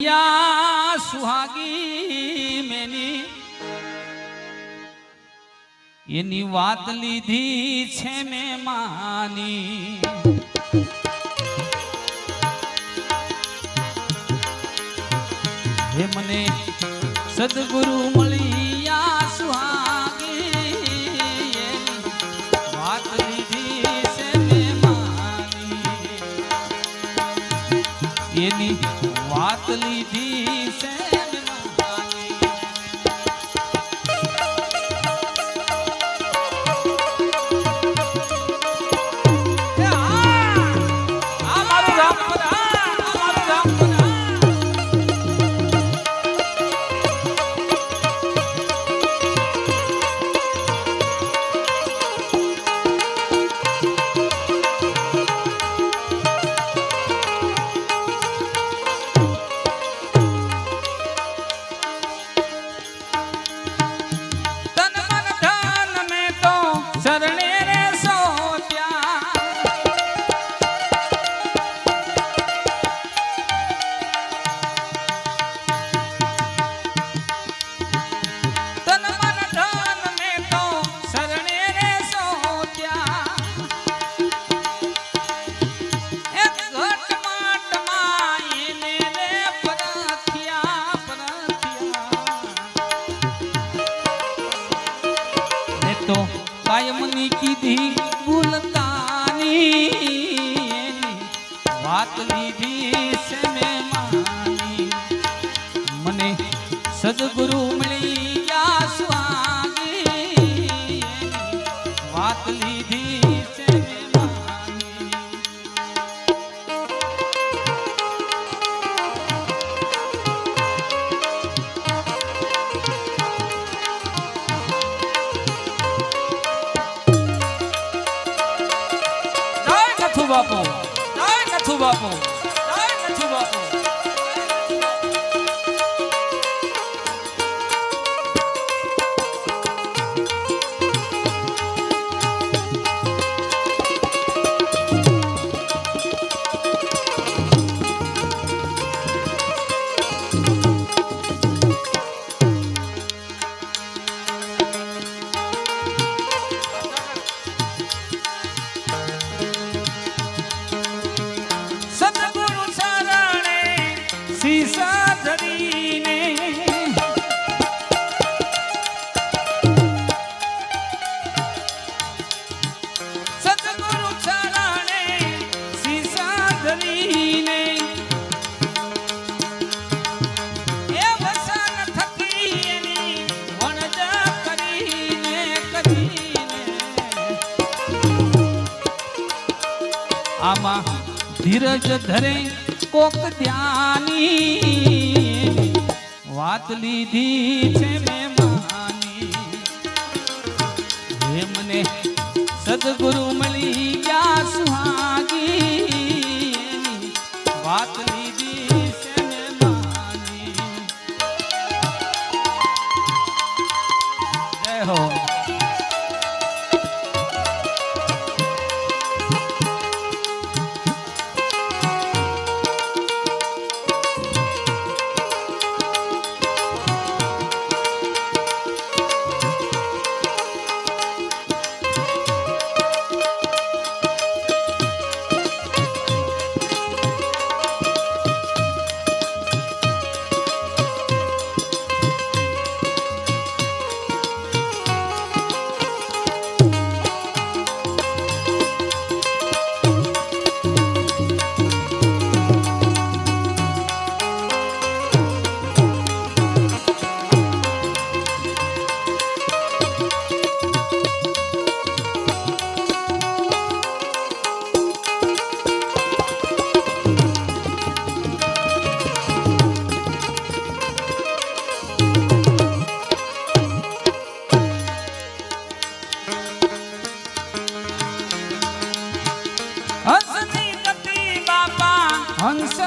યા સુહાગી many એની વાત લીધી છે મે માની હે મને સદગુરુ મળી સુહાગી એની વાત લીધી છે મેં એની વાત લીધી છે સદગુરુ મળી ગયા સ્વામી. વાત લીધી ધીરજ ધરે કોક ધ્યાની વાત લીધી છે મેં માની. હે સદગુરુ મળી ગયા હંસની કટી બાપા. હંસ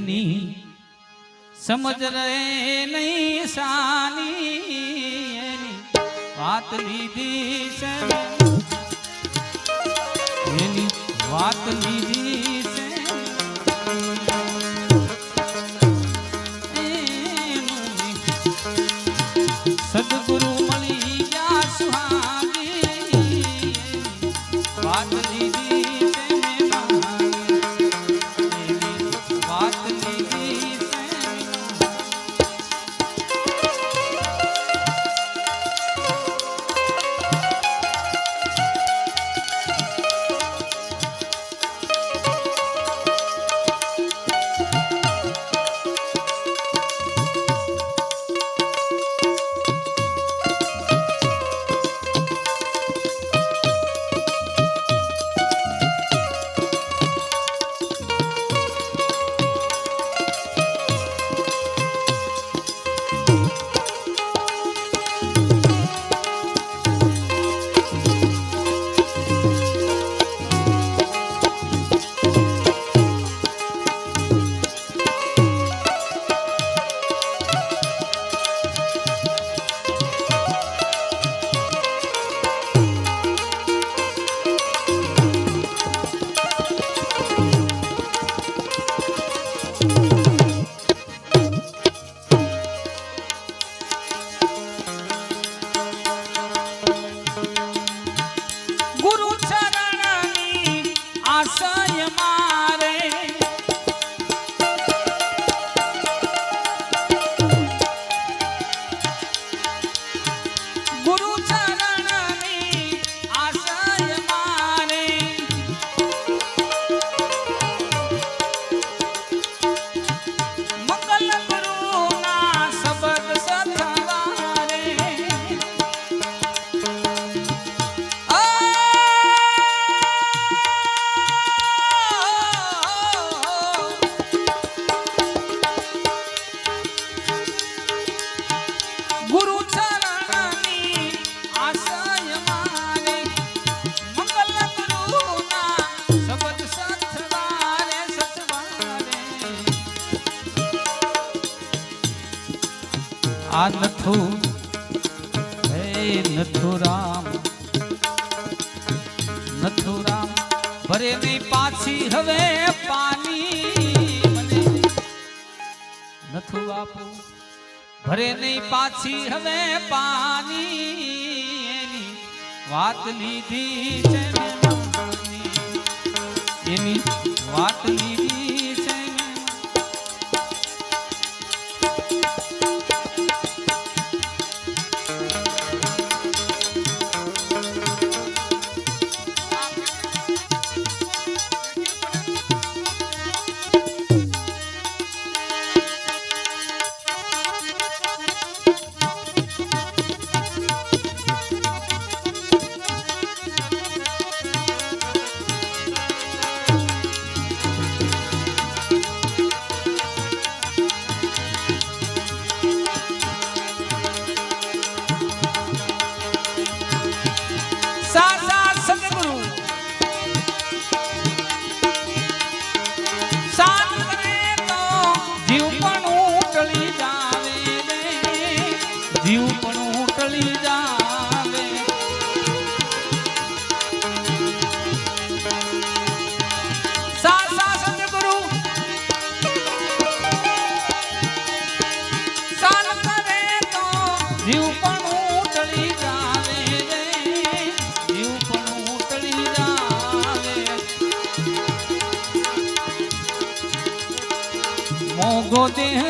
એની સમજ રહે નહીં સાની એની વાત લીધી છે એની વાત લીધી છે સદગુરુ મળી ગયા સુહાગી વાત લીધી Marçal. પાછી હવે પાની એની વાત લીધી છે એની વાત લીધી होते हैं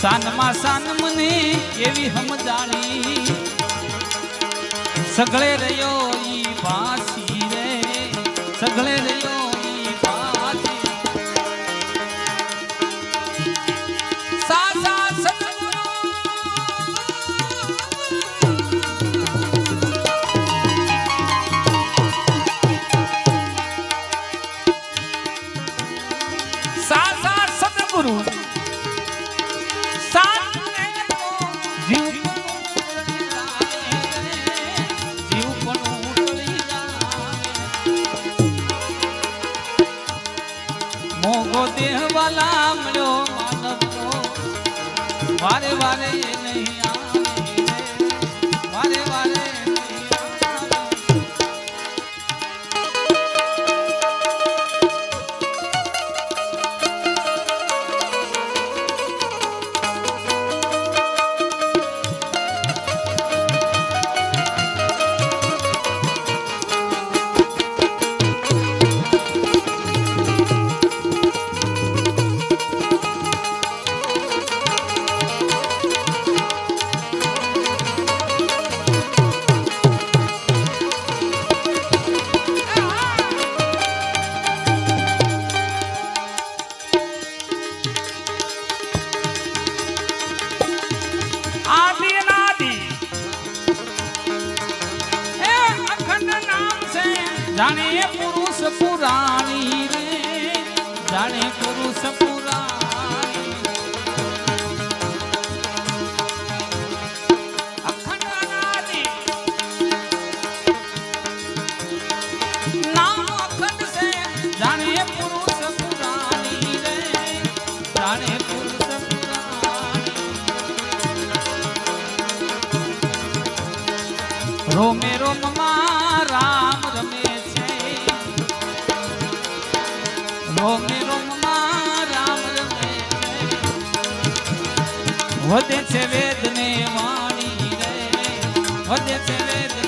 સાનમાં સાન મને એવી સમજાણી સગળે રહ્યો ઈ વાસી રે સગળે રહ્યો नहीं છે વેદના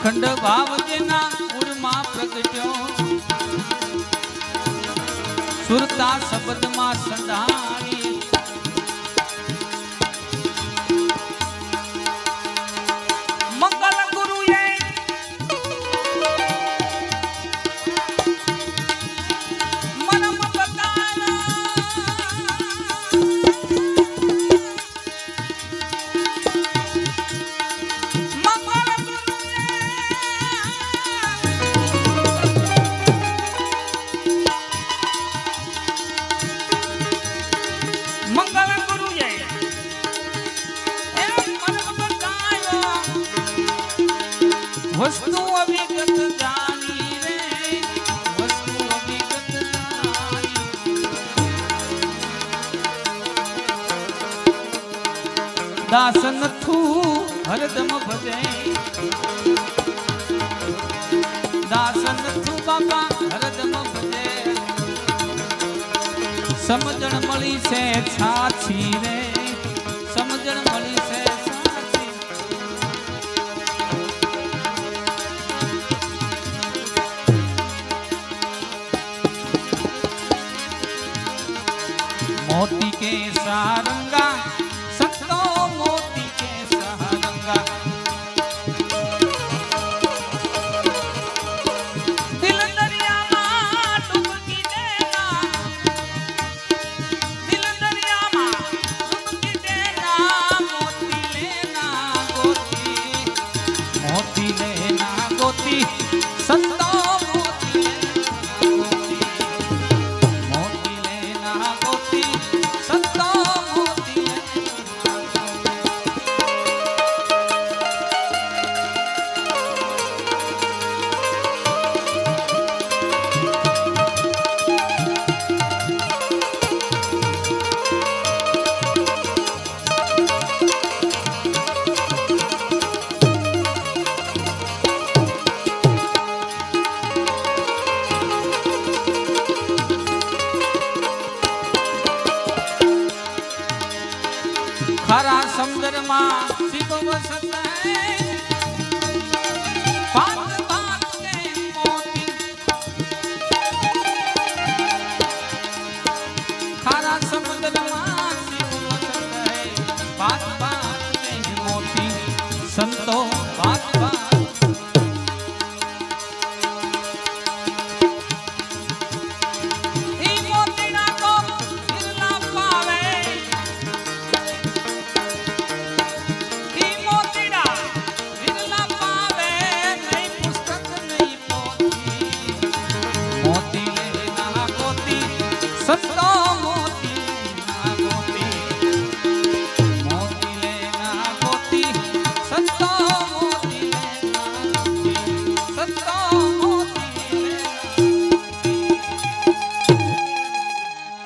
અખંડ ભાવ आसन थू, हरदम भजे। दासन थू बाबा, हरदम भजे। समझण मली से छाछी रे। समझण मली से मोती के सारंगा